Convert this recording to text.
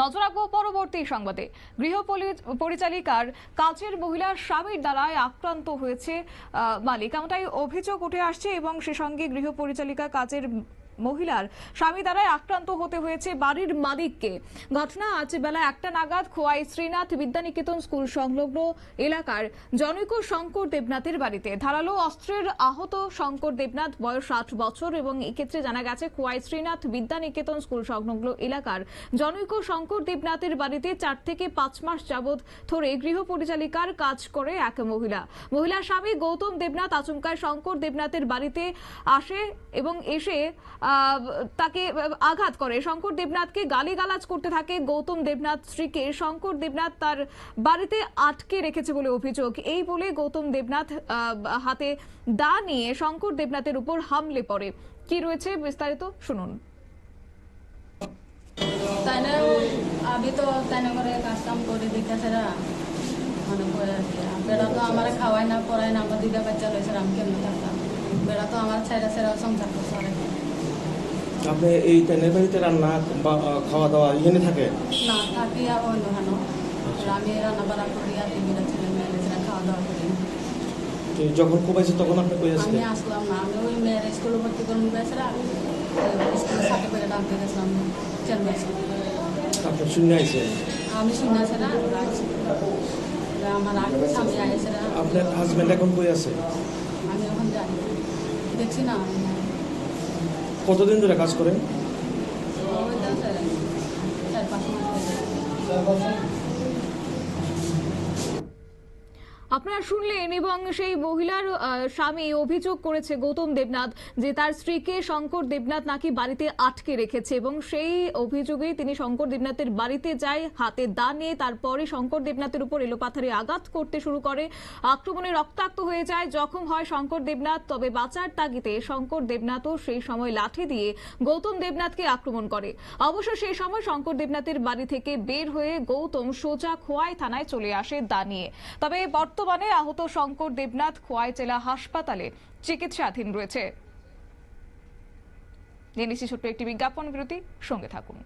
নজর রাখব পরবর্তী সংবাদে। গৃহ পরিচালিকার কাজের মহিলার স্বামীর দ্বারায় আক্রান্ত হয়েছে মালিক। এমনটাই অভিযোগ উঠে আসছে এবং সে সঙ্গে গৃহ পরিচালিকা কাজের মহিলার স্বামী দ্বারাই আক্রান্ত হতে হয়েছে বাড়ির মালিককে। ঘটনা আজ বেলা একটা নাগাদ খোয়াই শ্রীনাথ বিদ্যানিকেতন স্কুল সংলগ্ন এলাকার জনৈক শঙ্কর দেবনাথের বাড়িতে। ধারালো অস্ত্রের আহত শঙ্কর দেবনাথ বয়স ষাট বছর এবং এক্ষেত্রে জানা গেছে খোয়াই শ্রীনাথ বিদ্যানিকেতন স্কুল সংলগ্ন এলাকার জনৈক শঙ্কর দেবনাথের বাড়িতে চার থেকে পাঁচ মাস যাবৎ ধরে গৃহ পরিচালিকার কাজ করে এক মহিলা। মহিলার স্বামী গৌতম দেবনাথ আচমকায় শঙ্কর দেবনাথের বাড়িতে আসে এবং এসে তাকে আঘাত করে। শঙ্কর দেবনাথকে গালিগালাজ করতে থাকে গৌতম দেবনাথ স্ত্রীকে। শঙ্কর দেবনাথ তার বাড়িতে আটকে রেখেছে বলে অভিযোগ। এই বলে গৌতম দেবনাথ হাতে দা নিয়ে শঙ্কর দেবনাথের উপর হামলে পড়ে। কি রয়েছে বিস্তারিত শুনুন। আমি তো তাই করে কাজ কাম করে দিতেছে না মানে বেড়া তো আমার খাওয়াই না পড়াই না, আমার দুইটা বাচ্চা রয়েছে আমি কেমন থাকতাম? বেড়া তো আমার ছেড়ে ছেড়ে সংসার করছে। আপনি এই ট্রেনের বাড়িতে রান্না বা খাওয়া দাওয়া এখানে থাকে? না থাকি আর অন্য হানো আমি রান্না বাড়া করি আর টিভিটা ছেলে মেয়েরা খাওয়া দাওয়া করি। যখন কোবাইছে তখন আপনি কই আমি আসলেন আসলাম না আমি ওই মেয়ের স্কুলে ভর্তি করুন গেছিল আমি স্কুলের সাথে করে ডাকতে গেছিলাম চেন্নাই আপনি শূন্য আইছে? আমি শুনেছি না আমার আগে স্বামী আইসে না। আপনার হাজবেন্ড এখন কই আছে? আমি এখন জানি দেখছি না। আমি কতদিন ধরে কাজ করেন ওই তো স্যার, চার পাঁচ মাস হয়ে গেছে। আপনারা শুনলেন এবং সেই মহিলার স্বামী অভিযোগ করেছে গৌতম দেবনাথ যে তার স্ত্রীকে শঙ্কর দেবনাথ নাকি বাড়িতে আটকে রেখেছে এবং সেই অভিযোগে তিনি শঙ্কর দেবনাথের বাড়িতে যায়, হাতে দা নিয়ে তারপরে শঙ্কর দেবনাথের উপর এলোপাথারে আঘাত করতে শুরু করে, আক্রমণে রক্তাক্ত হয়ে যায়, জখম হয় শঙ্কর দেবনাথ, তবে বাঁচার তাগিতে শঙ্কর দেবনাথও সেই সময় লাঠি দিয়ে গৌতম দেবনাথকে আক্রমণ করে। অবশ্য সেই সময় শঙ্কর দেবনাথের বাড়ি থেকে বের হয়ে গৌতম সোজা খোয়াই থানায় চলে আসে দা নিয়ে। তবে বর্তমানে আহত শঙ্কর দেবনাথ খোয়াই জেলা হাসপাতালে চিকিৎসাধীন রয়েছে। জেনেছি ছোট্ট একটি বিজ্ঞাপন, বিরতি, সঙ্গে থাকুন।